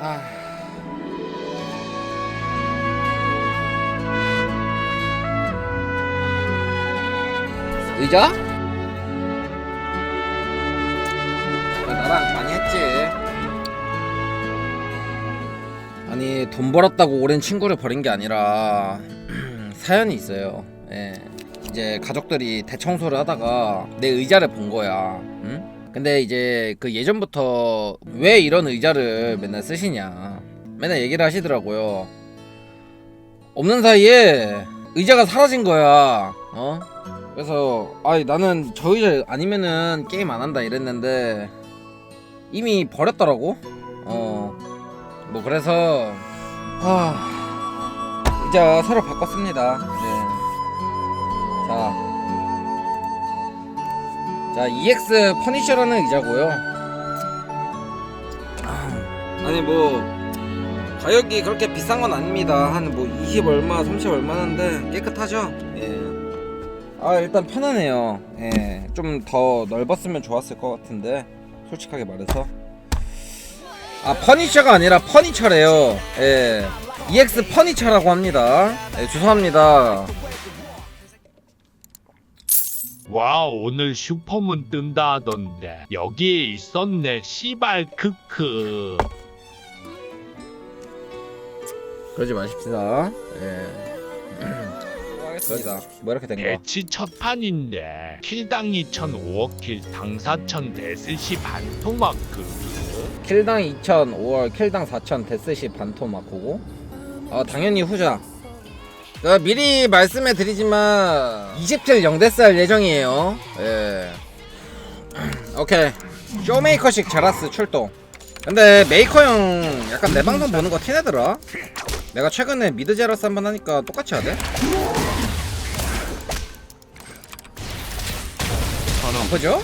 아. 의자? 나랑 많이 했지. 아니 돈 벌었다고 오랜 친구를 버린 게 아니라 사연이 있어요. 예. 이제 가족들이 대청소를 하다가 내 의자를 본 거야. 응? 근데 이제 그 예전부터 왜 이런 의자를 맨날 쓰시냐 맨날 얘기를 하시더라고요. 없는 사이에 의자가 사라진 거야. 어? 그래서 아이 나는 저 의자 아니면은 게임 안 한다 이랬는데 이미 버렸더라고. 어. 뭐 그래서 아 의자 새로 바꿨습니다. 자, EX 퍼니셔라는 의자고요. 아, 아니 뭐 가격이 그렇게 비싼 건 아닙니다. 한 뭐 20 얼마, 30 얼마 하는데 깨끗하죠? 예. 아, 일단 편하네요. 예. 좀 더 넓었으면 좋았을 것 같은데 솔직하게 말해서 아, 퍼니셔가 아니라 퍼니처래요. 예. EX 퍼니처라고 합니다. 예, 죄송합니다. 와 오늘 슈퍼문 뜬다 하던데 여기에 있었네 씨발 크크 그러지 마십시다. 예. 하겠습니다. 뭐 이렇게 된 거? 대치 첫 판인데 킬당 2천 5억 킬당 4천 데스시 반토마크 킬당 2,000, 5월 킬당 4,000, 데스시 반토마코고. 어 당연히 후자. 어, 미리 말씀해 드리지만 20킬 0데스 할 예정이에요. 예. 오케이. 쇼메이커식 자라스 출동. 근데 메이커 형 약간 내 방송 보는 거 티내더라. 내가 최근에 미드 제라스 한 번 하니까 똑같이 하대. 아프죠?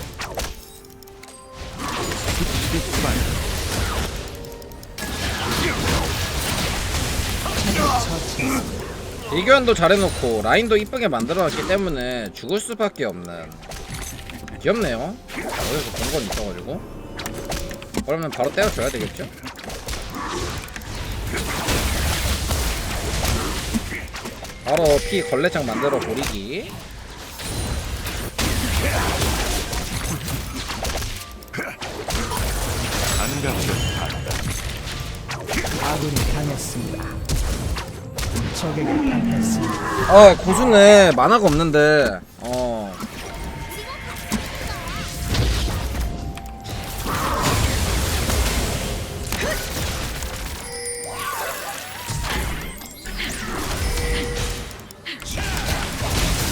대교환도 잘해놓고 라인도 이쁘게 만들어놨기 때문에 죽을 수밖에 없는. 귀엽네요. 어디서 본 건 있어가지고. 그러면 바로 떼어줘야 되겠죠? 바로 피 걸레장 만들어 버리기. 아군이 당했습니다. 적에게 당했습니다. 아 고수네. 만화가 없는데. 어.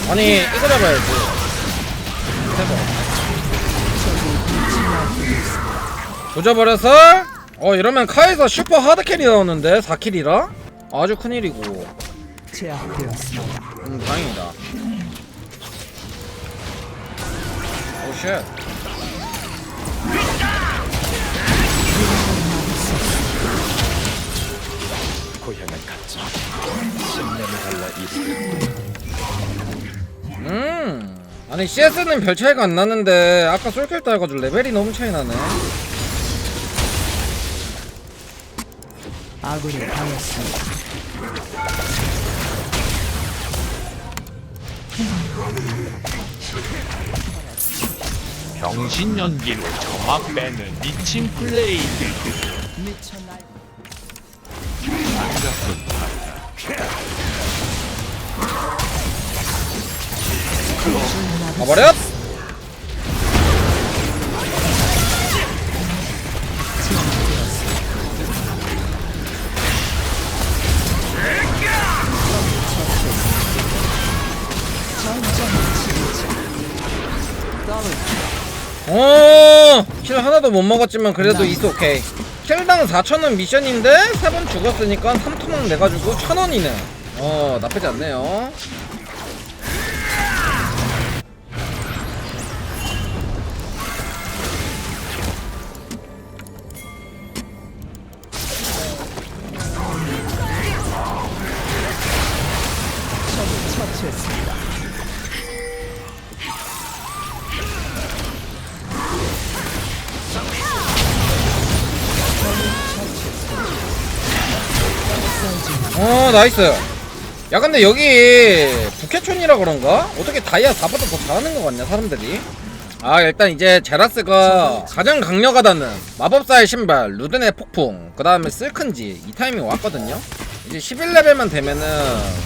아니 이거 잡아야지. 해봐. 조져버려서 어 이러면 카에서 슈퍼 하드캐리 나오는데 4킬이라 아주 큰일이고. 제압되었습니다. 음 다행이다. 오쉣. 음. 아니 CS는 별 차이가 안 나는데 아까 솔킬 따가지고 레벨이 너무 차이 나네 아군이 당했습니다. 병신 연기로 점막 빼는 미친 플레이 미쳐 날 가버렸 킬 하나도 못 먹었지만 그래도 이스 오케이. 킬당 4,000원 미션인데 3번 죽었으니까 3토막 내가지고 1,000원이네. 어, 나쁘지 않네요. 나이스 야 근데 여기 부캐촌이라 그런가? 어떻게 다이아 4보다 더 잘하는 것 같냐 사람들이 아 일단 이제 제라스가 가장 강력하다는 마법사의 신발 루덴의 폭풍 그 다음에 쓸큰지 이 타이밍 왔거든요 이제 11레벨만 되면은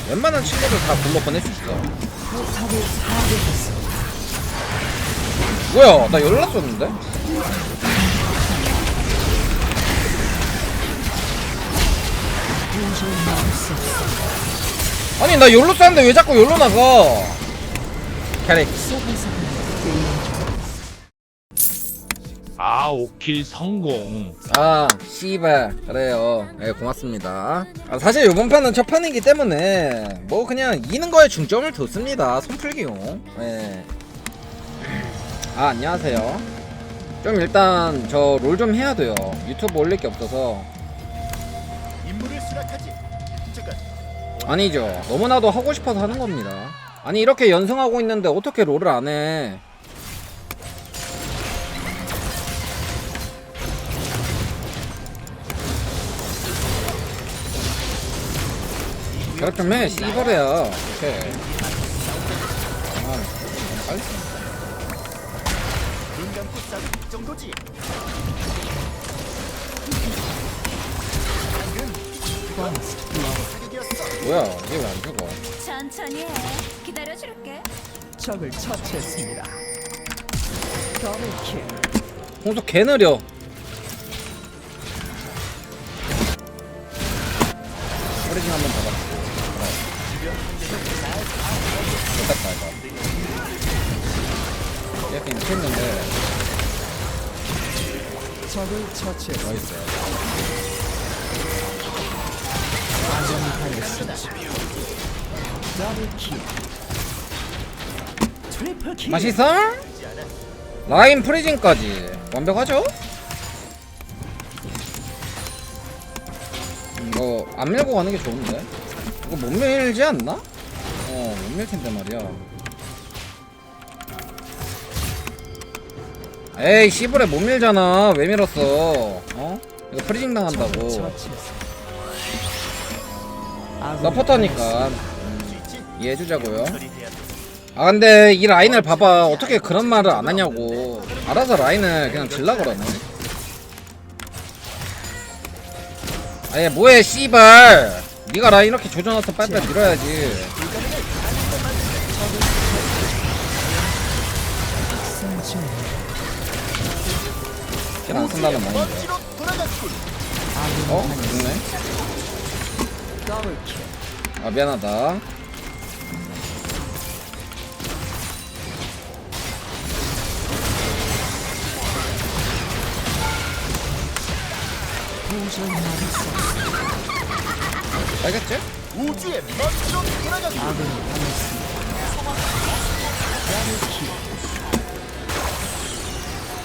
웬만한 친구들 다 불러 보낼 수 있어. 뭐야 나 열났었는데? 아니 나 열로 쐈는데 왜 자꾸 열로 나가? 캐릭. 아 5킬 성공. 아 씨발. 그래요. 예 고맙습니다. 아, 사실 요번 판은 첫 판이기 때문에 뭐 그냥 이기는 거에 중점을 뒀습니다. 손풀기용. 예. 아 안녕하세요. 좀 일단 저 롤 좀 해야 돼요. 유튜브 올릴 게 없어서 임무를 수락하지. 잠깐. 아니죠 너무나도 하고 싶어서 하는 겁니다 아니 이렇게 연승하고 있는데 어떻게 롤을 안 해 결합 좀 해 씨발이야 오케이 아 빨리 눈 감고 싸도 이 정도지. 뭐야 이게 왜안 죽어 천천히 해. 기다려줄게. 적을 처치했습니다. 더블킬 홍수 개 느려 오리진 한번 더 받고 됐다 이거 이렇게 못했는데 적을 처치했습니다. 나이스 맛있어? 라인 프리징까지 완벽하죠? 이거 안 밀고 가는 게 좋은데? 이거 못 밀지 않나? 어, 못 밀 텐데 말이야. 에이, 씨부레 못 밀잖아. 왜 밀었어? 어? 이거 프리징 당한다고. 서포터니까 당했습니다. 수 있지. 이해해주자고요. 아 근데 이 라인을 봐봐 어떻게 그런 말을 안 하냐고 알아서 라인을 그냥 질라 그러네 아예 뭐해 씨발 네가 라인 이렇게 조져놔서 빨리빨리 밀어야지 킬안 쓴다는 말인데. 아군이 어? 더블킬 아 미안하다. 알겠지? 우주의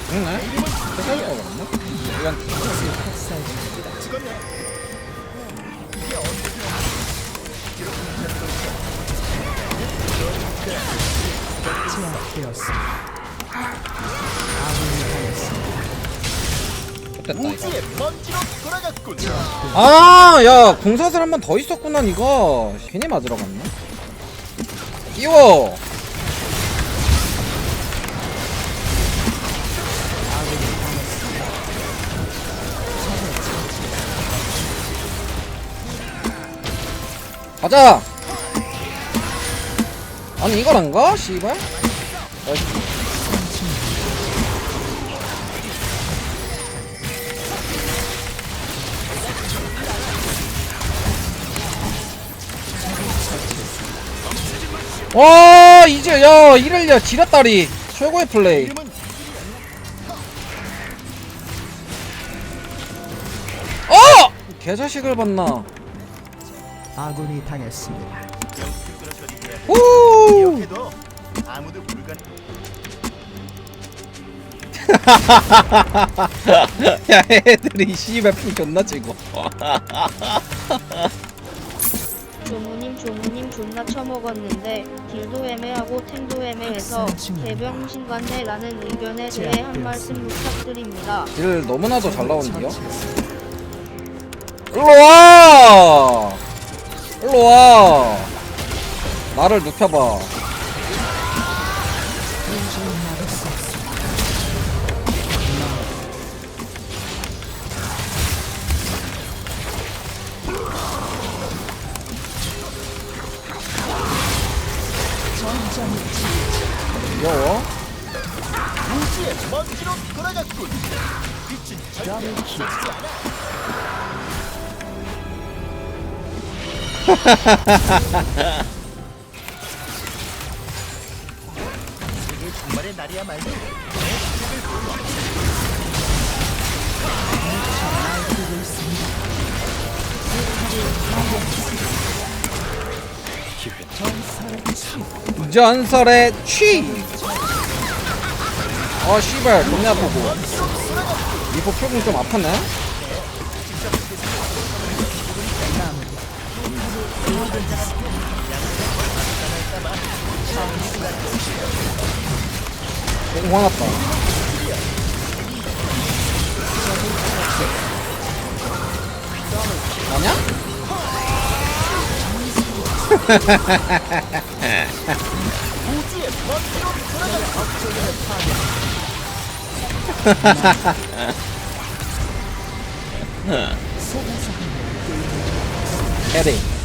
죽네 세살릴 거 같나? 이건 이거. 아야 궁사슬 한 번 더 있었구나 니가 괜히 맞으러 갔네. 끼워 가자 아니 이걸 안 가? 씨발. 와 이제 야 이럴려 지렸다리 최고의 플레이 어! 개자식을 봤나 아군이 당했습니다. 오 기억해둬. 아무도 불가. 야 애들이 씨발 피 존나 치고 조무님 조무님 존나 처먹었는데 딜도 애매하고 탱도 애매해서 개병신같네라는 의견에 대해 한 말씀 부탁드립니다. 딜 너무나도 잘 나오는데요 일로와 일로 와 나를 눕혀봐 귀여워. 날이야말로 전설의 취! 아 씨발 겁나 아프고 미포 풀공 좀 아팠네? 공 화났다 아냐? 헤딩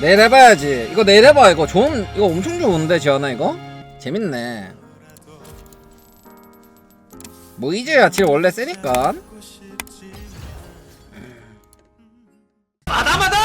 내려봐야지. 이거 내려봐 이거. 좋은 이거 엄청 좋은데 지연아 이거? 재밌네. 뭐 이제야 질 원래 세니까. 마다 마다!